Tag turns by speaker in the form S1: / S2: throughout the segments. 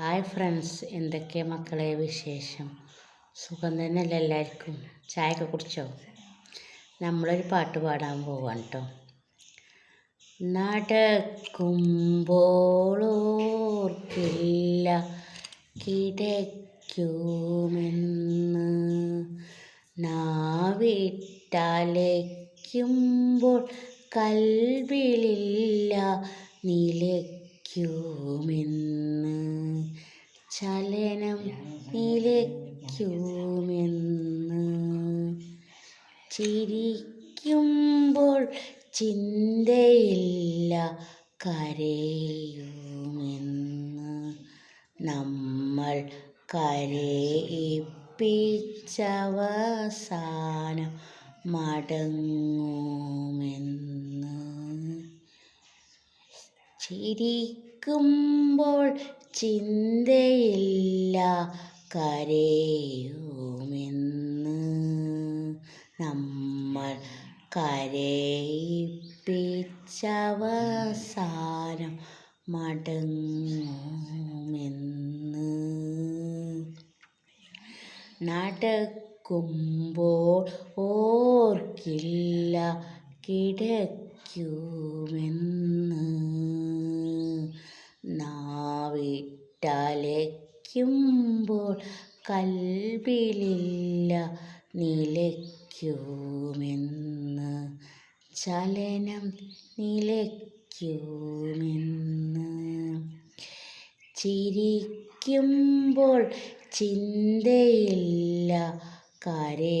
S1: Hi friends എന്തൊക്കെ മക്കളെ വിശേഷം? സുഖം തന്നെയല്ല എല്ലാവർക്കും? ചായയൊക്കെ കുടിച്ചോ? നമ്മളൊരു പാട്ട് പാടാൻ പോവാണ് കേട്ടോ നടക്കുമ്പോളോർക്കില്ല കിടക്കുമെന്ന്. നാവിട്ടലയ്ക്കുമ്പോൾ കൽവിലില്ല നിലയ്ക്കുമെന്ന് ചലനം നിലയ്ക്കുമെന്ന്. ചിരിക്കുമ്പോൾ ചിന്തയില്ല കരയുമെന്ന് നമ്മൾ കരയിപ്പിച്ചവസാനം മടങ്ങുമെന്ന്. ചിരിക്കുമ്പോൾ ചിന്തയില്ല കരയുമെന്ന്. നമ്മൾ കരയിപ്പിച്ചവസാനം മടങ്ങുമെന്ന്. നടക്കുമ്പോൾ ഓർക്കില്ല കിടക്കുമെന്ന് നാവിട്ടലയ്ക്കുമ്പോൾ കൽവിലില്ല നിലയ്ക്കുമെന്ന് ചലനം നിലയ്ക്കുമെന്ന് ചിരിക്കുമ്പോൾ ചിന്തയില്ല കരയുമെന്ന്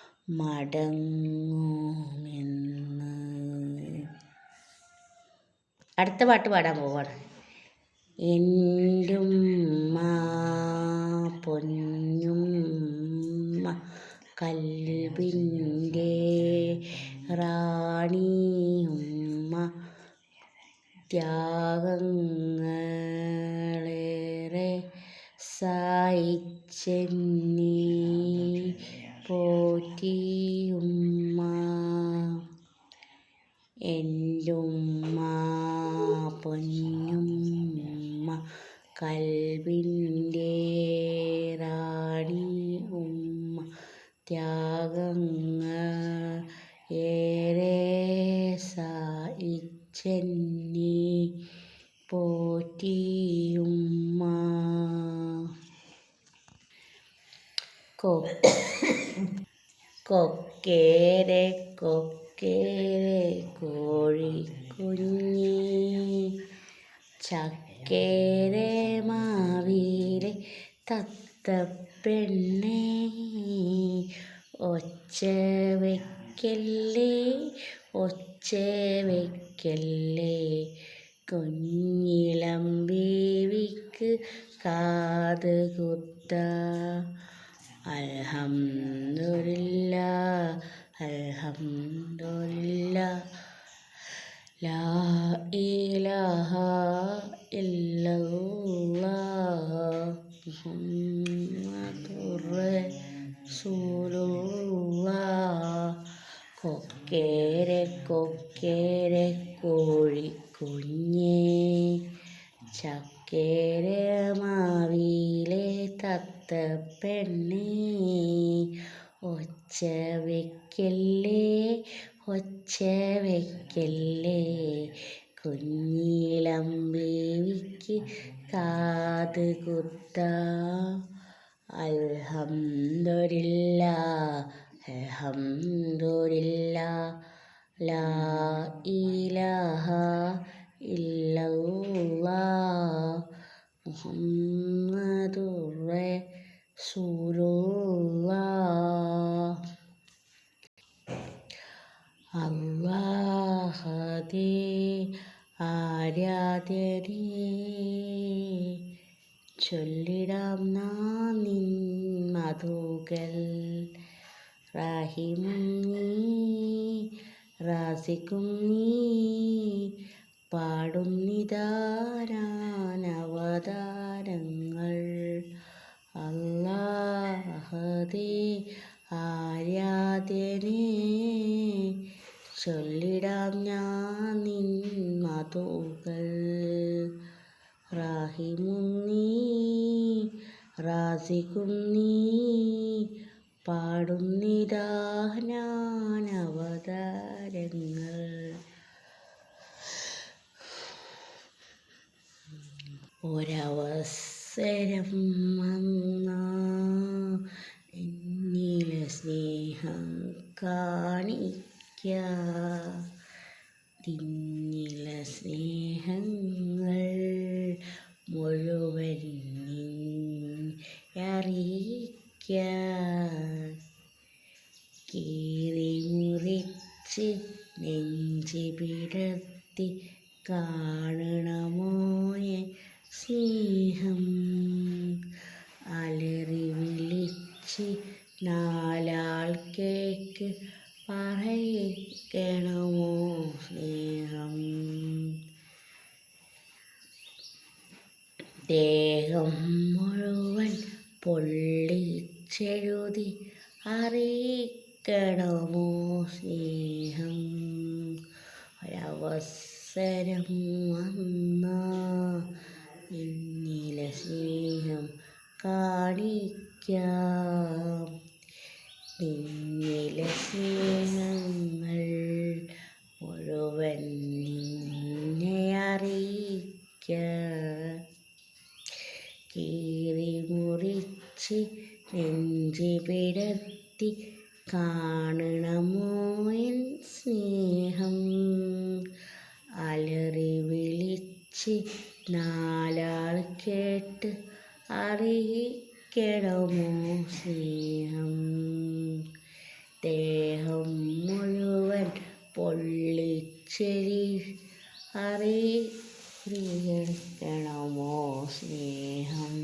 S1: മടങ്ങുമെന്ന്. അടുത്ത പാട്ട് പാടാൻ പോവാണ്. എന്റുമ്മ പൊന്നുമ്മ കൽവിന്റെ റാണിയുമ്മ ത്യാഗങ്ങളേറെ സഹിച്ചെന്നീ പോറ്റിയുമ്മ എല്ലുമ്മ പൊന്നുമ്മ കൽവിന്റെ റാണി ഉമ്മ ത്യാഗങ്ങൾ ഏറെ സഹിച്ചെന്നീ. പോറ്റിയുമ്മ കൊ കൊക്കേരെ കൊക്കേരെ കോഴിക്കുഞ്ഞി ചക്കേരെ മാവിലെ തത്തപ്പെണ്ണേ ഒച്ച വയ്ക്കല്ലേ ഒച്ച വയ്ക്കല്ലേ കുഞ്ഞിളം ബേവിക്ക് കാത് കുത്ത. അൽഹംദുലില്ല അൽഹംദുലില്ല ലാ ഇലാഹ കൊക്കേരെ കൊക്കേരെ ഒച്ച വയ്ക്കല്ലേ ഒച്ച വെക്കല്ലേ കുഞ്ഞിളം ബേവിക്ക് കാത് കുത്ത. അൽഹംദുലില്ല അൽഹംദുലില്ല ലാ ഇലാഹ ഇല്ലല്ലാ. മുഹമ്മദുർ റസൂലുള്ളാഹ് ആരാധ്യൻ ആരാധനേ ചൊല്ലിടാം നാനിൻ മധുകൾ. റാഹിമും നീ റാസിക്കും നീ പാടുന്നിതാനാനവതാരങ്ങൾ അല്ലാഹദേ ആരാധ്യനേ ചൊല്ലി മധുകൾ റാഹിമും നീ റാസിക്കും നീ പാടുന്നിതാനാനവതാരങ്ങൾ ഒരവസരം വന്ന എന്നിലെ സ്നേഹം കാണിക്ക. തിന്നിലെ സ്നേഹങ്ങൾ മുഴുവൻ അറിയിക്ക കീറി മുറിച്ച് നെഞ്ചി പിടത്തി കാണണമോയ സ്നേഹം. അലറി വിളിച്ച് നാലാൾ കേക്ക് പറയിക്കണമോ സ്നേഹം ദേഹം മുഴുവൻ പൊള്ളിച്ചെഴുതി അറിയിക്കണമോ സ്നേഹം ഒരവസരം വന്ന എന്നിലെ സ്നേഹം കാണിക്കാം. നിന്നിലെ സ്നേഹങ്ങൾ നിന്നെ അറിയിക്കാം. കീറി മുറിച്ച് നെഞ്ചി പിടത്തി കാണണമോ എൻ സ്നേഹം. അലറി വിളിച്ച് നാലാൾ കേട്ട് അറിയിക്കണമോ സ്നേഹം. ദേഹം മുഴുവൻ പൊള്ളിച്ചെരി അറിയിക്കണമോ സ്നേഹം?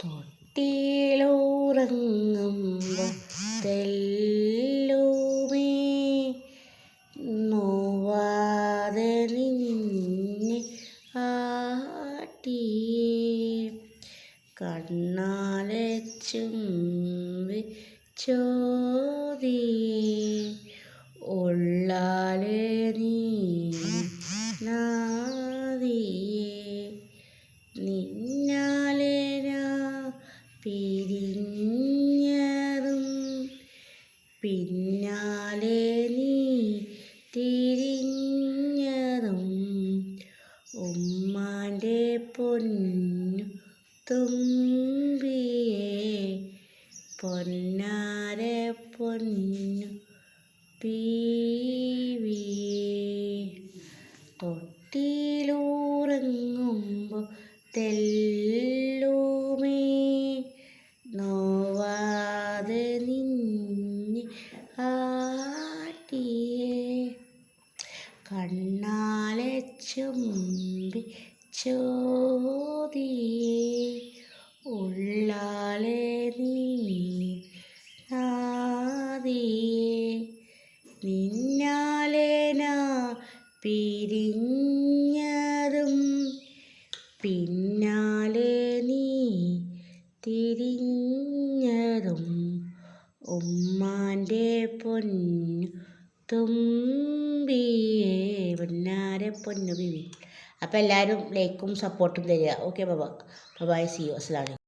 S1: തൊട്ടിയിലുറങ്ങുമ്പോൾ തെല്ലുമേ ചുംബി ചോദിയേ ഉള്ളാലെ നീ നാദിയേ പിരിഞ്ഞതും പിന്നാലെ നീ തിരിഞ്ഞതും ഉമ്മാന്റെ പൊന്നു തുമ്പിയേ. പൊന്നാരെ പൊന്നു പീവിയേ തൊട്ടിയിലുറങ്ങുമ്പോൾ തെല്ലുമേ. നോവാതെ നിന്നെ ആട്ടിയേ. കണ്ണാലെ ചുംബി ചോദിയേ. ഉള്ളാലെ നീ പിരിഞ്ഞതും പിന്നാലെ നീ തിരിഞ്ഞതും ഉമ്മാന്റെ പൊൻ തുമ്പിയെ പൊന്നാരെ പൊന്നു ബിബി അപ്പോൾ എല്ലാവരും ലൈക്കും സപ്പോർട്ടും തരിക. ഓക്കെ ബാബ. ബബായ് സി യു. അസ്സലാമു